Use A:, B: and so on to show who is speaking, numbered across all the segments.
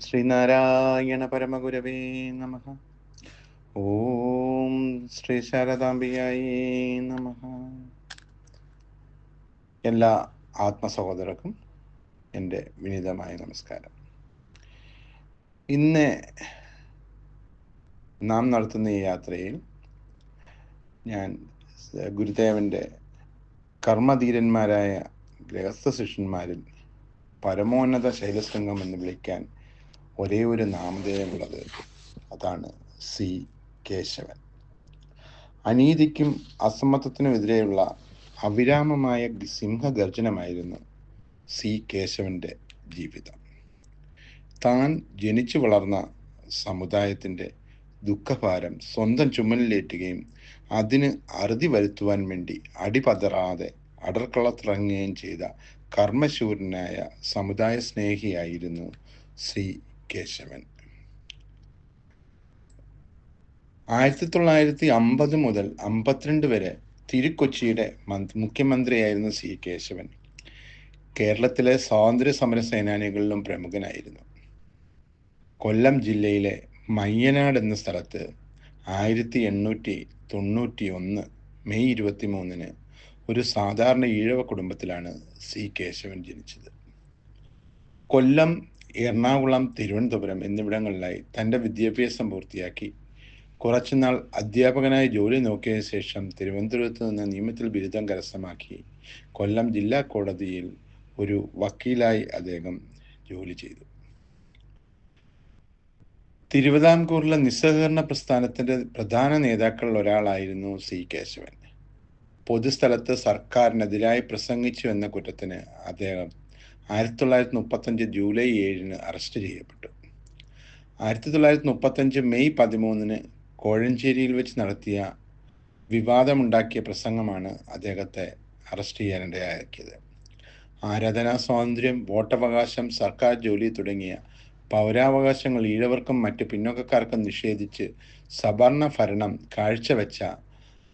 A: ശ്രീനാരായണ പരമഗുരവേ നമ. ഓം ശ്രീ ശാരദാംബിയായി നമ. എല്ലാ ആത്മസഹോദരർക്കും എന്റെ വിനീതമായ നമസ്കാരം. ഇന്ന് നാം നടത്തുന്ന ഈ യാത്രയിൽ ഞാൻ ഗുരുദേവന്റെ കർമ്മധീരന്മാരായ ഗൃഹസ്ഥ ശിഷ്യന്മാരിൽ പരമോന്നത ശൈലശൃംഗം എന്ന് വിളിക്കാൻ ഒരേ ഒരു നാമധേയമുള്ളത് അതാണ് സി കേശവൻ. അനീതിക്കും അസമത്വത്തിനും എതിരെയുള്ള അവിരാമമായ സിംഹഗർജനമായിരുന്നു സി കേശവന്റെ ജീവിതം. താൻ ജനിച്ചു വളർന്ന സമുദായത്തിന്റെ ദുഃഖഭാരം സ്വന്തം ചുമലിലേറ്റുകയും അതിന് അറുതി വരുത്തുവാൻ വേണ്ടി അടിപതറാതെ അടർക്കളത്തിറങ്ങുകയും ചെയ്ത കർമ്മശൂരനായ സമുദായ സ്നേഹിയായിരുന്നു ശ്രീ കേശവൻ ആയിരത്തി തൊള്ളായിരത്തി അമ്പത് മുതൽ അമ്പത്തിരണ്ട് വരെ തിരുക്കൊച്ചിയുടെ മുഖ്യമന്ത്രിയായിരുന്നു സി കേശവൻ കേരളത്തിലെ സ്വാതന്ത്ര്യ സമര സേനാനികളിലും പ്രമുഖനായിരുന്നു. കൊല്ലം ജില്ലയിലെ മയ്യനാട് എന്ന സ്ഥലത്ത് ആയിരത്തി എണ്ണൂറ്റി തൊണ്ണൂറ്റി ഒന്ന് മെയ് ഇരുപത്തി മൂന്നിന് ഒരു സാധാരണ ഈഴവ കുടുംബത്തിലാണ് സി കേശവൻ ജനിച്ചത്. കൊല്ലം എറണാകുളം തിരുവനന്തപുരം എന്നിവിടങ്ങളിലായി തന്റെ വിദ്യാഭ്യാസം പൂർത്തിയാക്കി. കുറച്ചുനാൾ അധ്യാപകനായി ജോലി നോക്കിയ ശേഷം തിരുവനന്തപുരത്ത് നിന്ന് നിയമത്തിൽ ബിരുദം കരസ്ഥമാക്കി. കൊല്ലം ജില്ലാ കോടതിയിൽ ഒരു വക്കീലായി അദ്ദേഹം ജോലി ചെയ്തു. തിരുവിതാംകൂറിലെ നിസ്സഹകരണ പ്രസ്ഥാനത്തിന്റെ പ്രധാന നേതാക്കളിൽ ഒരാളായിരുന്നു സി. കേശവൻ. പൊതുസ്ഥലത്ത് സർക്കാരിനെതിരായി പ്രസംഗിച്ചു എന്ന കുറ്റത്തിന് അദ്ദേഹം ആയിരത്തി തൊള്ളായിരത്തി മുപ്പത്തഞ്ച് ജൂലൈ ഏഴിന് അറസ്റ്റ് ചെയ്യപ്പെട്ടു. ആയിരത്തി തൊള്ളായിരത്തി മുപ്പത്തഞ്ച് മെയ് പതിമൂന്നിന് കോഴഞ്ചേരിയിൽ വെച്ച് നടത്തിയ വിവാദമുണ്ടാക്കിയ പ്രസംഗമാണ് അദ്ദേഹത്തെ അറസ്റ്റ് ചെയ്യാനിടയാക്കിയത്. ആരാധനാ സ്വാതന്ത്ര്യം വോട്ടവകാശം സർക്കാർ ജോലി തുടങ്ങിയ പൗരാവകാശങ്ങൾ ഈഴവർക്കും മറ്റ് പിന്നോക്കക്കാർക്കും നിഷേധിച്ച് സവർണ ഭരണം കാഴ്ചവെച്ച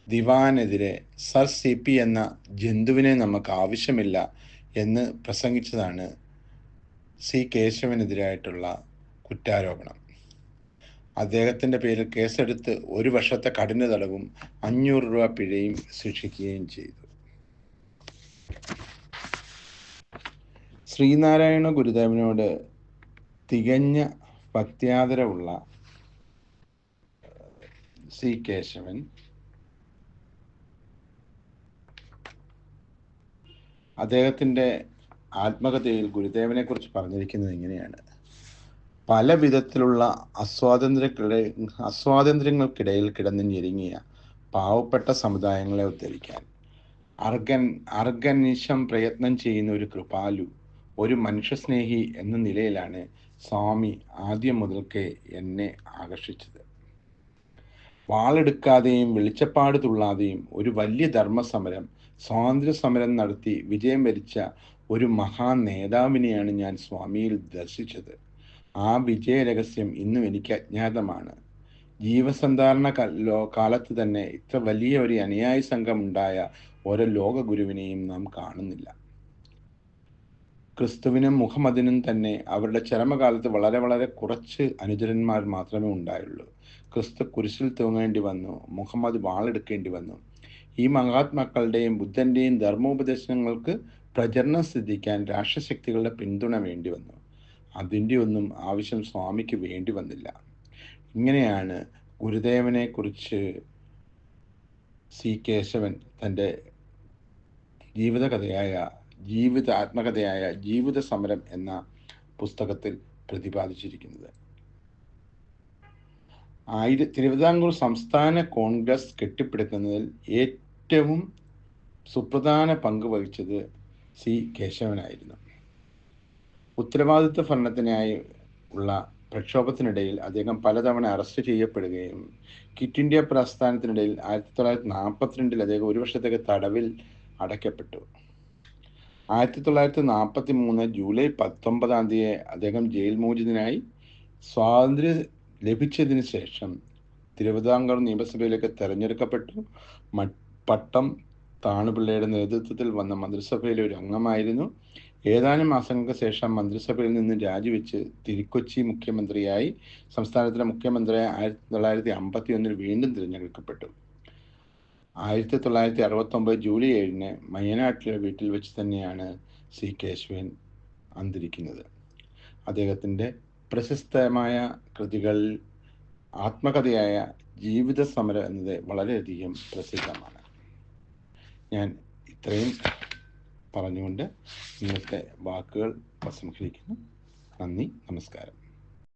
A: ദിവാനെതിരെ സർ സി പി എന്ന ജന്തുവിനെ നമുക്ക് ആവശ്യമില്ല എന്ന് പ്രസംഗിച്ചതാണ് സി കേശവനെതിരായിട്ടുള്ള കുറ്റാരോപണം. അദ്ദേഹത്തിന്റെ പേരിൽ കേസെടുത്ത് ഒരു വർഷത്തെ കഠിന തടവും അഞ്ഞൂറ് രൂപ പിഴയും ശിക്ഷിക്കുകയും ചെയ്തു. ശ്രീനാരായണ ഗുരുദേവനോട് തികഞ്ഞ ഭക്തിയാദരവുള്ള സി കേശവൻ അദ്ദേഹത്തിന്റെ ആത്മകഥയിൽ ഗുരുദേവനെ കുറിച്ച് പറഞ്ഞിരിക്കുന്നത് ഇങ്ങനെയാണ്. പല വിധത്തിലുള്ള അസ്വാതന്ത്ര്യക്കിടെ അസ്വാതന്ത്ര്യങ്ങൾക്കിടയിൽ കിടന്ന് ഞെരുങ്ങിയ പാവപ്പെട്ട സമുദായങ്ങളെ ഉദ്ധരിക്കാൻ അർഗൻ അർഗനിശം പ്രയത്നം ചെയ്യുന്ന ഒരു കൃപാലു ഒരു മനുഷ്യസ്നേഹി എന്ന നിലയിലാണ് സ്വാമി ആദ്യം മുതൽക്കേ എന്നെ ആകർഷിച്ചത്. വാളെടുക്കാതെയും വെളിച്ചപ്പാട് തുള്ളാതെയും ഒരു വലിയ ധർമ്മസമരം സ്വാതന്ത്ര്യ സമരം നടത്തി വിജയം വരിച്ച ഒരു മഹാ നേതാവിനെയാണ് ഞാൻ സ്വാമിയിൽ ദർശിച്ചത്. ആ വിജയ രഹസ്യം ഇന്നും എനിക്ക് അജ്ഞാതമാണ്. ജീവസന്ധാരണ കാലത്ത് തന്നെ ഇത്ര വലിയ ഒരു അനുയായി സംഘം ഉണ്ടായ ഓരോ ലോക ഗുരുവിനെയും നാം കാണുന്നില്ല. ക്രിസ്തുവിനും മുഹമ്മദിനും തന്നെ അവരുടെ ചരമകാലത്ത് വളരെ വളരെ കുറച്ച് അനുചരന്മാർ മാത്രമേ ഉണ്ടായുള്ളൂ. ക്രിസ്തു കുരിശിൽ തൂങ്ങേണ്ടി വന്നു മുഹമ്മദ് വാളെടുക്കേണ്ടി വന്നു. ഈ മഹാത്മാക്കളുടെയും ബുദ്ധന്റെയും ധർമ്മോപദേശങ്ങൾക്ക് പ്രചരണം സിദ്ധിക്കാൻ രാഷ്ട്രശക്തികളുടെ പിന്തുണ വേണ്ടി വന്നു. അതിന്റെ ഒന്നും ആവശ്യം സ്വാമിക്ക് വേണ്ടി വന്നില്ല. ഇങ്ങനെയാണ് ഗുരുദേവനെ കുറിച്ച് സി കേശവൻ തന്റെ ജീവിതകഥയായ ജീവിത ആത്മകഥയായ ജീവിത സമരം എന്ന പുസ്തകത്തിൽ പ്രതിപാദിച്ചിരിക്കുന്നത്. ആയിര തിരുവിതാംകൂർ സംസ്ഥാന കോൺഗ്രസ് കെട്ടിപ്പടുക്കുന്നതിൽ ഏറ്റവും സുപ്രധാന പങ്ക് വഹിച്ചത് സി കേശവനായിരുന്നു. ഉത്തരവാദിത്വ ഭരണത്തിനായി ഉള്ള പ്രക്ഷോഭത്തിനിടയിൽ അദ്ദേഹം പലതവണ അറസ്റ്റ് ചെയ്യപ്പെടുകയും കിറ്റ് ഇന്ത്യ പ്രസ്ഥാനത്തിനിടയിൽ ആയിരത്തി തൊള്ളായിരത്തി നാൽപ്പത്തിരണ്ടിൽ അദ്ദേഹം ഒരു വർഷത്തേക്ക് തടവിൽ അടയ്ക്കപ്പെട്ടു. ആയിരത്തി തൊള്ളായിരത്തി നാൽപ്പത്തി മൂന്ന് ജൂലൈ പത്തൊമ്പതാം തീയതി അദ്ദേഹം ജയിൽ മോചിതനായി സ്വാതന്ത്ര്യം ലഭിച്ചതിന് ശേഷം തിരുവിതാംകൂർ നിയമസഭയിലേക്ക് തെരഞ്ഞെടുക്കപ്പെട്ടു. പട്ടം താണുപിള്ളയുടെ നേതൃത്വത്തിൽ വന്ന മന്ത്രിസഭയിലെ ഒരു അംഗമായിരുന്നു. ഏതാനും മാസങ്ങൾക്ക് ശേഷം മന്ത്രിസഭയിൽ നിന്ന് രാജിവെച്ച് തിരുക്കൊച്ചി മുഖ്യമന്ത്രിയായി സംസ്ഥാനത്തിലെ മുഖ്യമന്ത്രിയായി ആയിരത്തി തൊള്ളായിരത്തി അമ്പത്തി ഒന്നിൽ വീണ്ടും തിരഞ്ഞെടുക്കപ്പെട്ടു. ആയിരത്തി തൊള്ളായിരത്തി അറുപത്തൊമ്പത് ജൂലൈ ഏഴിന് മയ്യനാട്ടിലെ വീട്ടിൽ വെച്ച് തന്നെയാണ് സി കേശവൻ അന്തരിക്കുന്നത്. അദ്ദേഹത്തിന്റെ പ്രശസ്തമായ കൃതികൾ ആത്മകഥയായ ജീവിത സമരം എന്നത് വളരെയധികം പ്രസിദ്ധമാണ്. ഞാൻ ഇത്രയും പറഞ്ഞുകൊണ്ട് ഇന്നത്തെ വാക്കുകൾ ഉപസംഹരിക്കുന്നു നന്ദി നമസ്കാരം.